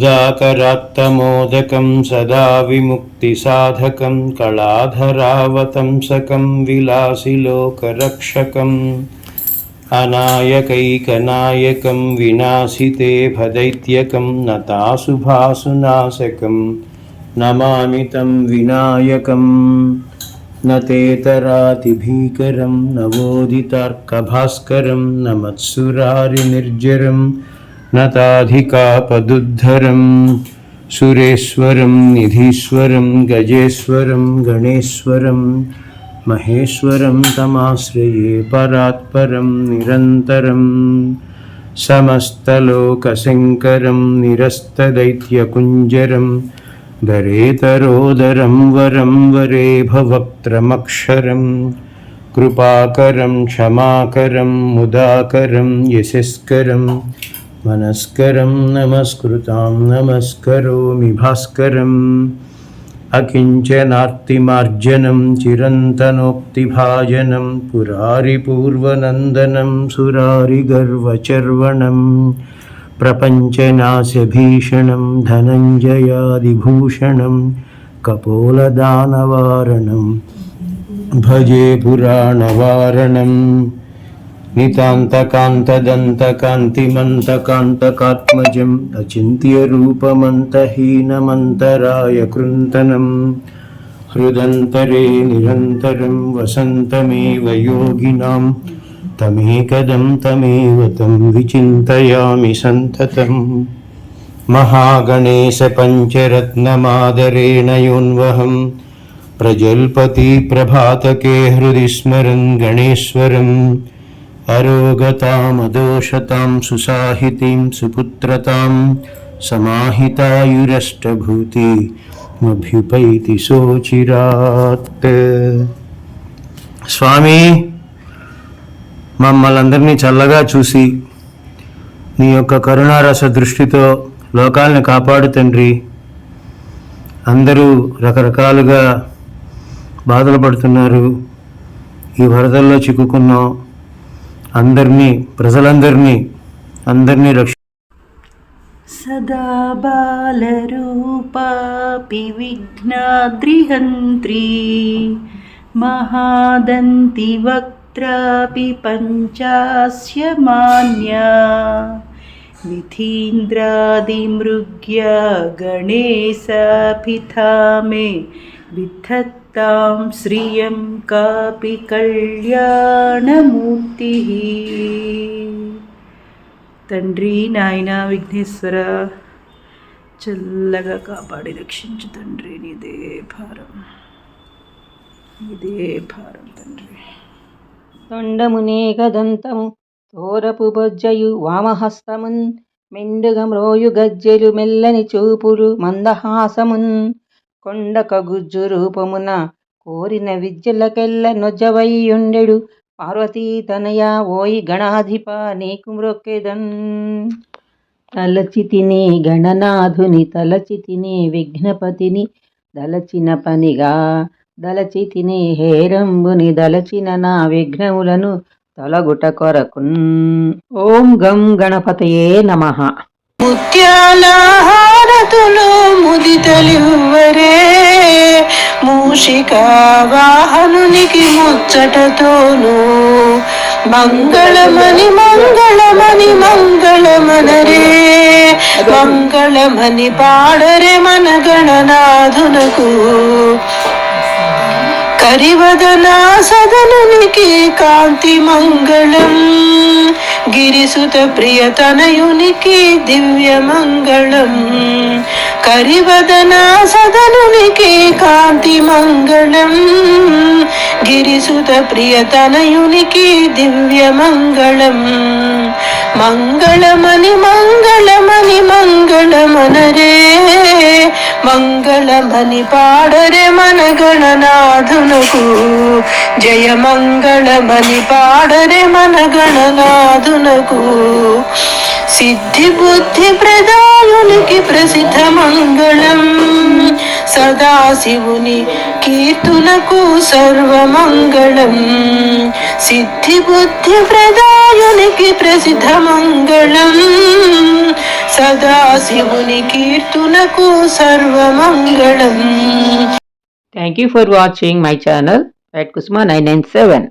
मुदाकरात्तमोदकं सदा विमुक्तिसाधकं कलाधरावतंसकं विलासिलोकरक्षकम् अनायकैकनायकं विनाशिते भदैत्यकं नताशुभासुनाशकं नमामि तं विनायकम् न तेतरातिभीकरं नवोदितार्कभास्करं न मत्सुरारिनिर्जरं न ताधिकापदुद्धरं सुरेश्वरं निधीश्वरं गजेश्वरं गणेश्वरं महेश्वरं तमाश्रये परात्परं निरन्तरं समस्तलोकशङ्करं निरस्तदैत्यकुञ्जरं दरेतरोदरं वरं वरे भवक्त्रमक्षरं कृपाकरं क्षमाकरं मुदाकरं यशस्करं मनस्करं नमस्कृतां नमस्करोमि भास्करम् अकिञ्चनार्तिमार्जनं चिरन्तनोक्तिभाजनं पुरारिपूर्वनन्दनं सुरारिगर्वचर्वणं प्रपञ्चनाशभीषणं धनञ्जयादिभूषणं कपोलदानवारणं भजे पुराणवारणम् नितान्तकान्तदन्तकान्तिमन्तकान्तकात्मजम् अचिन्त्यरूपमन्तहीनमन्तराय कृन्तनं। हृदन्तरे निरन्तरं वसन्तमेव योगिनां तमेकदं तमेव तं विचिन्तयामि सन्ततम्। महागणेशपञ्चरत्नमादरेण योन्वहं प्रजल्पति प्रभातके हृदि स्मरन् गणेश्वरम् అరోగతామదోషతాం సుసాహితీం సుపుత్రతాం సమాహితాయురష్టభూతి మభ్యుపైతి సోచిరాత్ స్వామి మమ్మల్ందరినీ చల్లగా చూసి నీ యొక్క కరుణారస దృష్టితో లోకాలను కాపాడు తండ్రి. అందరూ రకరకాలుగా బాధలు పడుతున్నారు. ఈ వరదల్లో చిక్కుకున్నాం. అందరినీ ప్రజలందరినీ అందరినీ రక్ష सदा बालरूपापि विघ्नाद्रिहन्त्री महादन्ति वक्त्रापि पञ्चास्य मान्या विधीन्द्रादिमृग्या गणेशाभिथा मे विधत्तां श्रियं कापि कल्याणमूर्तिः తండ్రి నాయన విఘ్నేశ్వర చల్లగా కాపాడి రక్షించు తండ్రి నీదే భారం నీదే భారం తండ్రి తొండమునేకదంతము తోరపు బొజ్జయు వామహస్తమున్ మెండుగమ్రోయు గజ్జెలు మెల్లని చూపులు మందహాసమున్ కొండక గుజ్జు రూపమున కోరిన విద్యలకెల్ల నొజ్జవయ్యుండెడు పార్వతీ తనయ ఓయి గణాధిప నీకు మ్రొక్కెదన్. తలచితిని గణనాథుని తలచితిని విఘ్నపతిని దలచిన పనిగా. దలచితిని హేరంబుని దలచిన నా విఘ్నములను తొలగుట కొరకున్. ఓం గం గణపతయే నమ. ముత్యాల హారతులు మూషిక వాహనునికి ముచ్చటతోను మంగళమని మంగళమని మంగళమనరే మంగళమని పాడరే మన గణనాథునకు. కరివదనా సదనునికి కాంతి మంగళం గిరిసుత ప్రియతనయునికి దివ్య మంగళం. కరివదన సదనునికి కాంతి మంగళం గిరిసుత ప్రియతనయునికి దివ్య మంగళం మంగళమని మంగళమని మంగళమనరే మంగళమని పాడరే మన గణనాథునకు జయ మంగళమని పాడరే మన గణనాథునకు సిద్ధి బుద్ధి ప్రదాయునికి ప్రసిద్ధ మంగళం. సదాశివుని కీర్తులకు సర్వమంగళం. సిద్ధి బుద్ధి ప్రదాయునికి ప్రసిద్ధ మంగళం. సదాశివుని కీర్తులకు Sarvamangalam. Thank you for watching my channel at kusma 997